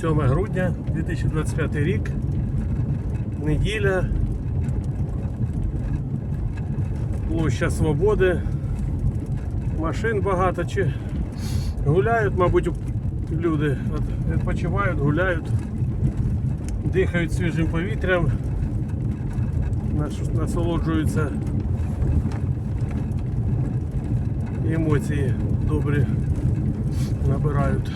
7 грудня 2025 рік. Неділя. Площа Свободи. Машин багато чи гуляють, мабуть, люди. От відпочивають, гуляють, дихають свіжим повітрям, насолоджуються емоції добрі набирають.